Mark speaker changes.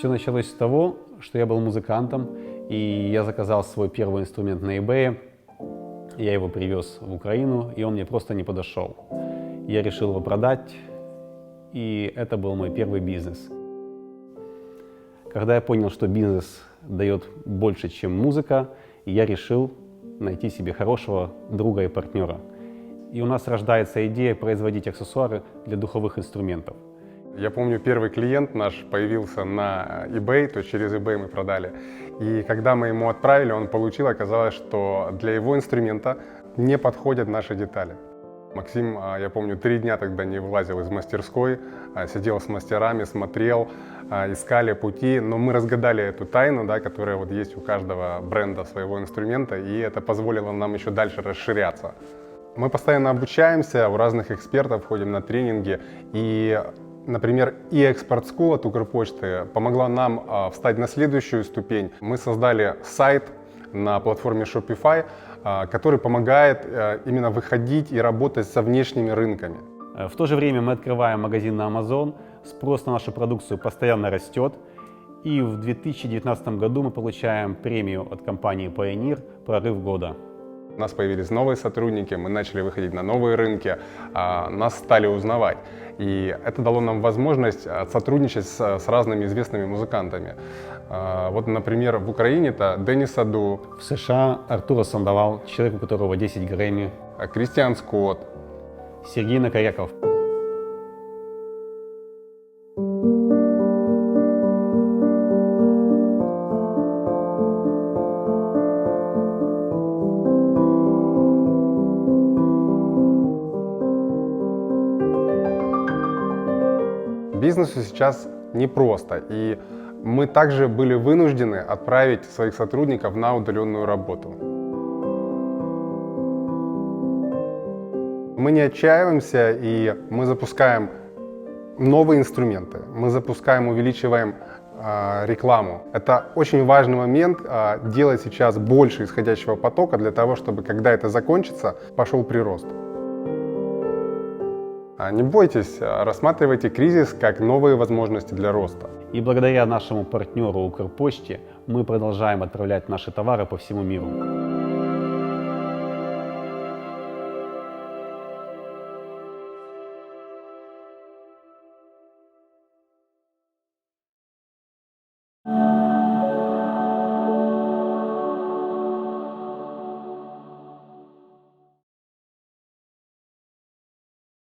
Speaker 1: Все началось с того, что я был музыкантом, и я заказал свой первый инструмент на eBay. Я его привез в Украину, и он мне просто не подошел. Я решил его продать, и это был мой первый бизнес. Когда я понял, что бизнес дает больше, чем музыка, я решил найти себе хорошего друга и партнера. И у нас рождается идея производить аксессуары для духовых инструментов.
Speaker 2: Я помню, первый клиент наш появился на eBay, то есть через eBay мы продали. И когда мы ему отправили, он получил, оказалось, что для его инструмента не подходят наши детали. Максим, а, я помню, три дня тогда не вылазил из мастерской, а, сидел с мастерами, смотрел, а, искали пути, но мы разгадали эту тайну, да, которая вот есть у каждого бренда своего инструмента, и это позволило нам еще дальше расширяться. Мы постоянно обучаемся, у разных экспертов ходим на тренинги, и Например, и экспорт School от Укрпочты помогла нам а, встать на следующую ступень. Мы создали сайт на платформе Shopify, а, который помогает а, именно выходить и работать со внешними рынками.
Speaker 1: Э, В то же время мы открываем магазин на Amazon, спрос на нашу продукцию постоянно растет, и в 2019 году мы получаем премию от компании Pioneer «Прорыв года».
Speaker 2: У нас появились новые сотрудники, мы начали выходить на новые рынки, а, нас стали узнавать. И это дало нам возможность а, сотрудничать с, с разными известными музыкантами. А, Вот, например, в Украине это Денис Аду,
Speaker 1: В США Артура Сандовал, человек, у которого 10 Грэмми,
Speaker 2: Кристиан Скотт,
Speaker 1: Сергей Накоряков.
Speaker 2: Бизнесу сейчас непросто, и мы также были вынуждены отправить своих сотрудников на удаленную работу. Мы не отчаиваемся, и мы запускаем новые инструменты, мы запускаем, увеличиваем а, рекламу. Это очень важный момент а, делать сейчас больше исходящего потока для того, чтобы когда это закончится, пошел прирост. А, Не бойтесь, а, рассматривайте кризис как новые возможности для роста.
Speaker 1: И благодаря нашему партнеру Укрпочте мы продолжаем отправлять наши товары по всему миру.